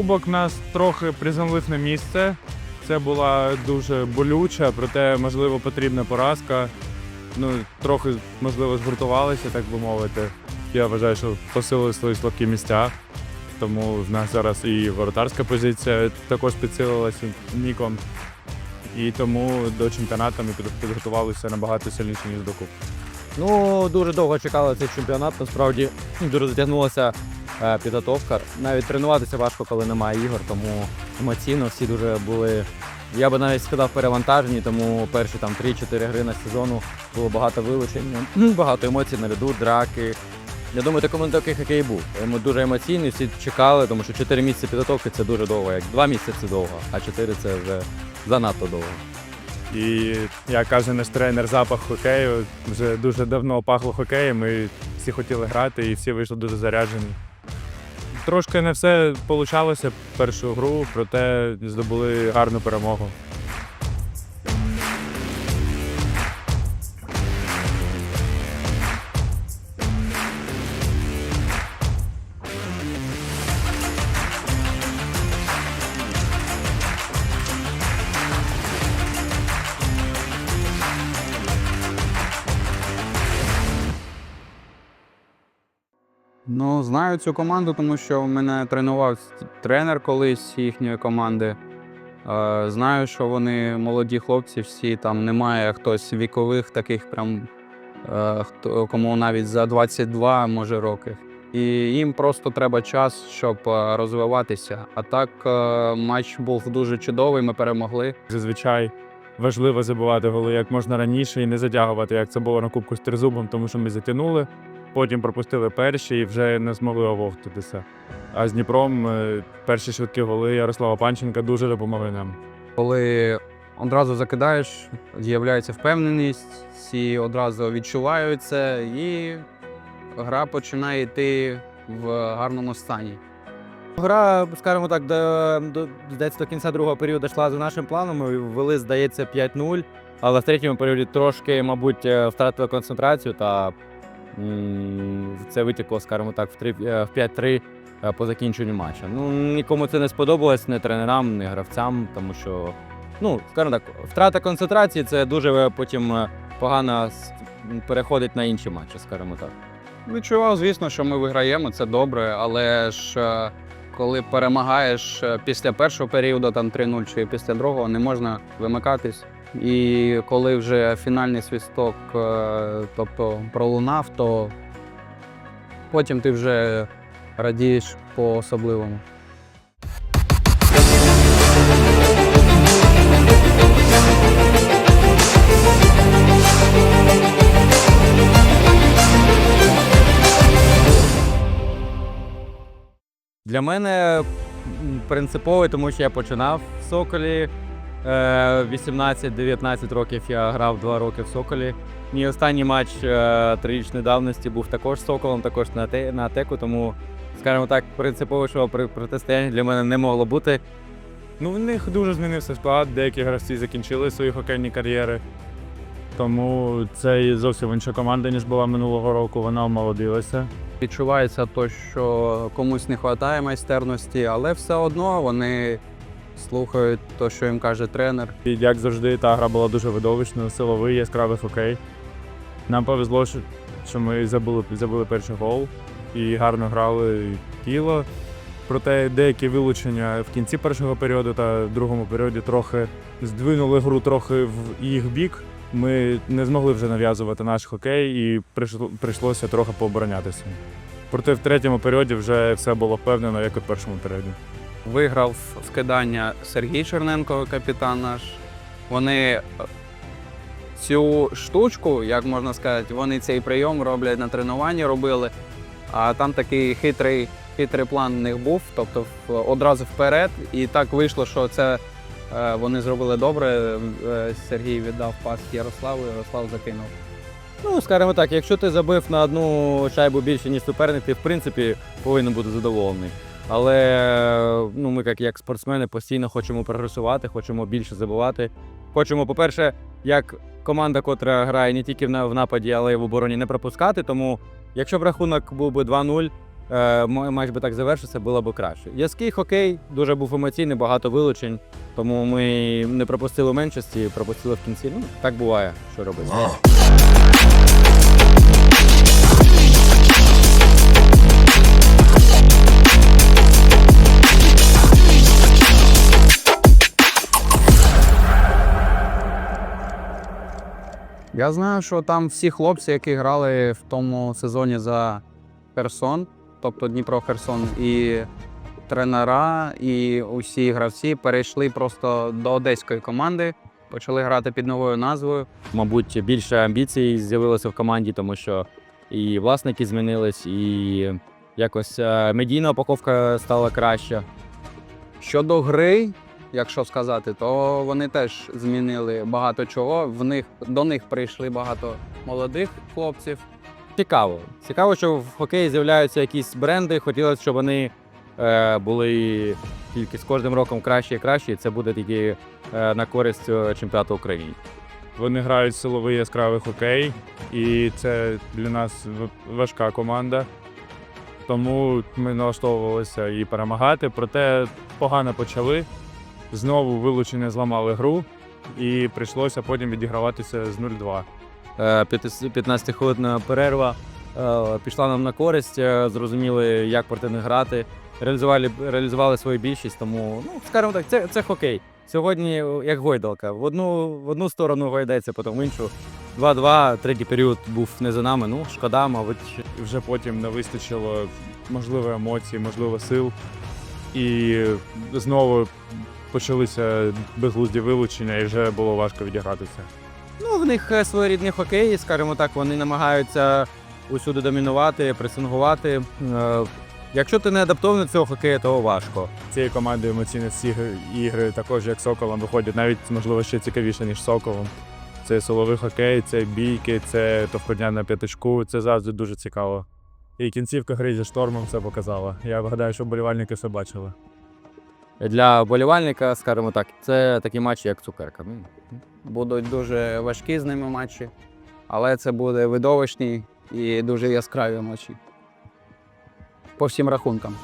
кубок нас трохи приземлив на місце. Це була дуже болюча, проте, можливо, потрібна поразка. Ну, трохи, можливо, згуртувалися, так би мовити. Я вважаю, що посилили свої слабкі місця. Тому в нас зараз і воротарська позиція також підсилилася ніком. І тому до чемпіонату ми під- підготувалися набагато сильніше, ніж до кубку. Ну, дуже довго чекали цей чемпіонат. Насправді дуже затягнулася е, підготовка. Навіть тренуватися важко, коли немає ігор, тому емоційно всі дуже були. Я би навіть сказав перевантажені, тому перші там 3-4 гри на сезону було багато вилучень, багато емоцій на льоду, драки. Я думаю, такому такий хокей був. Ми дуже емоційні, всі чекали, тому що 4 місяці підготовки це дуже довго. Як 2 місяці довго, а 4 це вже занадто довго. І як каже наш тренер, запах хокею вже дуже давно пахло хокеєм, і всі хотіли грати, і всі вийшли дуже заряджені. Трошки не все вийшло першу гру, проте здобули гарну перемогу. Знаю цю команду, тому що мене тренував тренер колись їхньої команди. Е, Знаю, що вони молоді хлопці, всі там немає хтось вікових, таких прям е, хто кому навіть за 22 може років. І їм просто треба час, щоб е, розвиватися. А так матч був дуже чудовий. Ми перемогли. Зазвичай важливо забивати голи як можна раніше і не затягувати, як це було на Кубку з Тризубом, тому що ми затягнули, потім пропустили перші і вже не змогли ововтатися. А з Дніпром е, перші швидкі голи Ярослава Панченка дуже допомогли нам. Коли одразу закидаєш, з'являється впевненість, всі одразу відчувають це, і гра починає йти в гарному стані. Гра, скажімо так, до, до, здається, до кінця другого періоду йшла за нашим планом. Ми ввели, здається, 5-0, але в третьому періоді трошки, мабуть, е, втратили концентрацію та це витекло, скажімо так, в, три- е, в 5-3 е, по закінченню матчу. Ну, нікому це не сподобалось, не тренерам, не гравцям, тому що, ну, скажімо так, втрата концентрації це дуже е, потім погано переходить на інші матчі, скажімо так. Відчував, звісно, що ми виграємо, це добре, але ж коли перемагаєш після першого періоду, там 3-0 чи після другого, не можна вимикатись. І коли вже фінальний свисток, е, тобто пролунав, то потім ти вже радієш по-особливому. Для мене принциповий, тому що я починав в Соколі. Е, 18-19 років я грав 2 роки в Соколі. Мій останній матч е, трирічної давності був також Соколом, також на, те, на атеку, тому, скажімо так, принциповішого при- протистояння для мене не могло бути. Ну, в них дуже змінився склад, деякі гравці закінчили свої хокейні кар'єри. Тому це зовсім інша команда, ніж була минулого року. Вона омолодилася. Відчувається то, що комусь не вистачає майстерності, але все одно вони слухають те, що їм каже тренер. І як завжди, та гра була дуже видовищною, силовий, яскравий хокей. Нам повезло, що, ми забули, забили перший гол і гарно грали тіло. Проте деякі вилучення в кінці першого періоду та в другому періоді трохи здвинули гру трохи в їх бік. Ми не змогли вже нав'язувати наш хокей і прийшло, прийшлося трохи пооборонятися. Проте в третьому періоді вже все було впевнено, як в першому періоді. Виграв вкидання Сергій Черненко, капітан наш. Вони е, цю штучку, як можна сказати, вони цей прийом роблять на тренуванні, робили. А там такий хитрий, хитрий план в них був, тобто одразу вперед. І так вийшло, що це е, вони зробили добре. Е, Сергій віддав пас Ярославу, Ярослав закинув. Ну, скажімо так, якщо ти забив на одну шайбу більше, ніж суперник, ти в принципі повинен бути задоволений. Але ну, ми, як, як спортсмени, постійно хочемо прогресувати, хочемо більше забивати. Хочемо, по-перше, як команда, котра грає не тільки в нападі, але й в обороні, не пропускати. Тому, якщо б рахунок був би 2-0, е, матч би так завершився, було б краще. Яский хокей дуже був емоційний, багато вилучень, тому ми не пропустили меншості, пропустили в кінці. Ну, так буває, що робити. Я знаю, що там всі хлопці, які грали в тому сезоні за Херсон, тобто Дніпро Херсон, і тренера, і усі гравці перейшли просто до одеської команди, почали грати під новою назвою. Мабуть, більше амбіцій з'явилося в команді, тому що і власники змінились, і якось е, медійна упаковка стала краща. Щодо гри, якщо сказати, то вони теж змінили багато чого. В них до них прийшли багато молодих хлопців. Цікаво. Цікаво, що в хокеї з'являються якісь бренди. Хотілося, щоб вони е, були тільки з кожним роком краще і краще, і це буде тільки е, на користь е, чемпіонату України. Вони грають силовий яскравий хокей, і це для нас важка команда. Тому ми налаштовувалися і перемагати. Проте погано почали. Знову вилучення зламали гру, і прийшлося потім відіграватися з 0-2. Е, 15 хвилинна перерва е, пішла нам на користь, е, зрозуміли, як проти них грати, реалізували, реалізували свою більшість, тому, ну, скажімо так, це, це хокей. Сьогодні е, як гойдалка. В одну, в одну сторону гойдається, потім в іншу. 2-2, третій період був не за нами. Ну, шкода, мабуть. І вже потім не вистачило, можливо, емоцій, можливо, сил. І знову почалися безглузді вилучення, і вже було важко відігратися. Ну, в них е, своєрідний хокей, скажімо так, вони намагаються усюди домінувати, пресингувати. Е, Якщо ти не адаптований до цього хокею, то важко. Цією командою емоційні всі ігри також як Соколом виходять, навіть можливо ще цікавіше, ніж Соколом. Це силовий хокей, це бійки, це товходня на п'ятачку. Це завжди дуже цікаво. І кінцівка гри зі штормом це показала. Я гадаю, що болівальники все бачили. Для болівальника, скажімо так, це такі матчі, як цукерка. Ну, Будуть дуже важкі з ними матчі, але це буде видовищні і дуже яскраві матчі. По всім рахункам.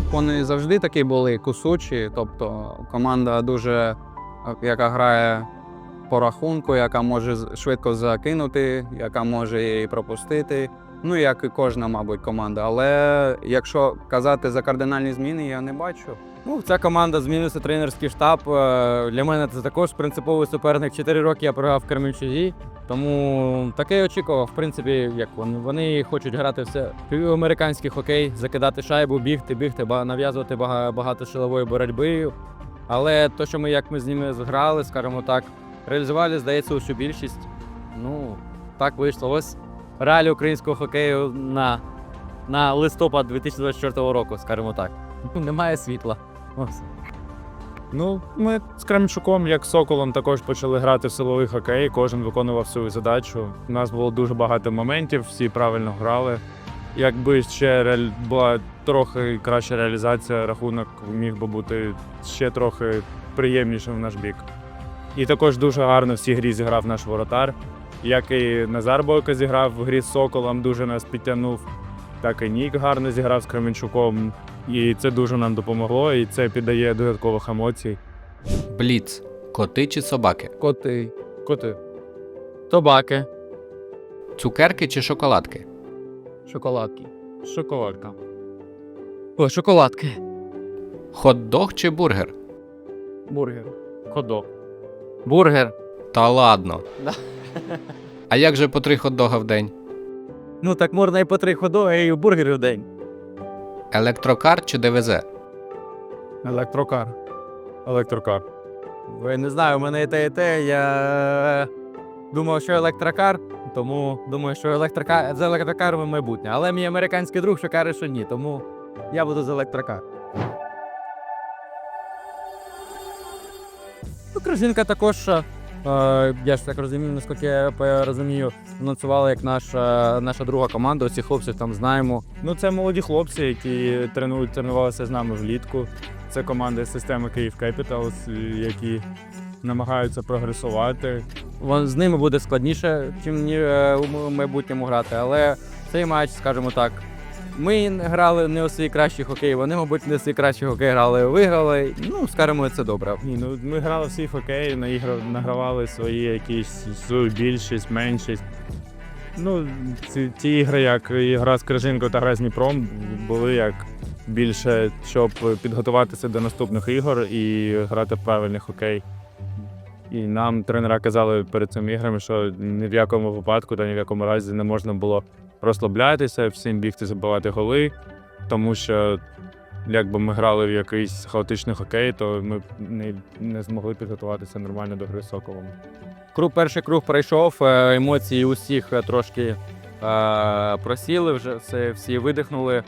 Кремінчук, вони завжди такі були кусучі, тобто команда дуже, е, яка грає по рахунку, яка може швидко закинути, яка може її пропустити. Ну, як і кожна, мабуть, команда. Але якщо казати за кардинальні зміни, я не бачу. Ну, ця команда змінився тренерський штаб. Е, Для мене це також принциповий суперник. Чотири роки я програв в Кременчузі, тому таке очікував. В принципі, як вони, вони хочуть грати все американський хокей, закидати шайбу, бігти, бігти, нав'язувати бага- багато силової боротьби. Але то, що ми як ми з ними зграли, скажімо так, реалізували, здається, усю більшість. Ну, так вийшло. Ось реалії українського хокею на, на листопад 2024 року, скажімо так. Немає світла. Ну, ми з Кремчуком, як Соколом, також почали грати в силовий хокей. Кожен виконував свою задачу. У нас було дуже багато моментів, всі правильно грали. Якби ще реаль... була трохи краща реалізація, рахунок міг би бути ще трохи приємнішим в наш бік. І також дуже гарно в цій грі зіграв наш воротар. Як і Назар Бойко зіграв в грі з Соколом, дуже нас підтягнув, так і Нік гарно зіграв з Кременчуком. І це дуже нам допомогло, і це піддає додаткових емоцій. Бліц. Коти чи собаки? Коти. Коти. Собаки. Цукерки чи шоколадки? Шоколадки. Шоколадка. О, шоколадки. Хот-дог чи бургер? Бургер. Ходок. Бургер. Та ладно. А як же по три хот-дога в день? Ну так можна і по три ходо, і бургери в день. Електрокар чи ДВЗ? Електрокар. Електрокар. Я не знаю, у мене і те, і те. Я думав, що електрокар, тому думаю, що електрокар з електрокаром майбутнє. Але мій американський друг що каже, що ні, тому я буду з електрокар. Ну, також е, Е, я ж так розумію, наскільки я розумію, анонсували як наша, наша друга команда. Усіх хлопців там знаємо. Ну, це молоді хлопці, які тренують, тренувалися з нами влітку. Це команда системи Київ Capitals, які намагаються прогресувати. З ними буде складніше, ніж у майбутньому грати, але цей матч, скажімо так. Ми грали не у свій кращий хокей, вони, мабуть, не у свій кращий хокей грали, виграли. Ну, скажімо, це добре. Ні, ну ми грали всі в хокей, награвали свої якісь більшість, меншість. Ну, ці, ті ігри, як і гра з Крижинкою та гра з Дніпром, були як більше, щоб підготуватися до наступних ігор і грати в правильний хокей. І нам тренера казали перед цими іграми, що ні в якому випадку та ні в якому разі не можна було розслаблятися, всім бігти забивати голи, тому що якби ми грали в якийсь хаотичний хокей, то ми не, не змогли підготуватися нормально до гри з. Круг, перший круг пройшов, е, емоції усіх е, трошки е, просіли, вже все, всі видихнули.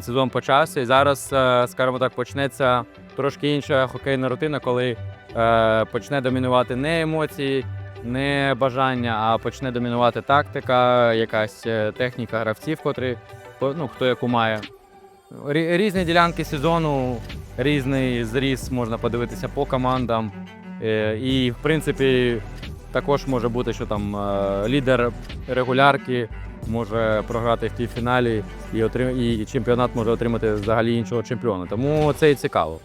Сезон почався. І зараз, е, скажімо так, почнеться трошки інша хокейна рутина, коли е, почне домінувати не емоції, не бажання, а почне домінувати тактика, якась е, техніка гравців, котрі ну, хто яку має. Різні ділянки сезону, різний зріз можна подивитися по командам. Е, І, в принципі, також може бути, що там е, лідер регулярки може програти в півфіналі і, отрим... і чемпіонат може отримати взагалі іншого чемпіона. Тому це і цікаво.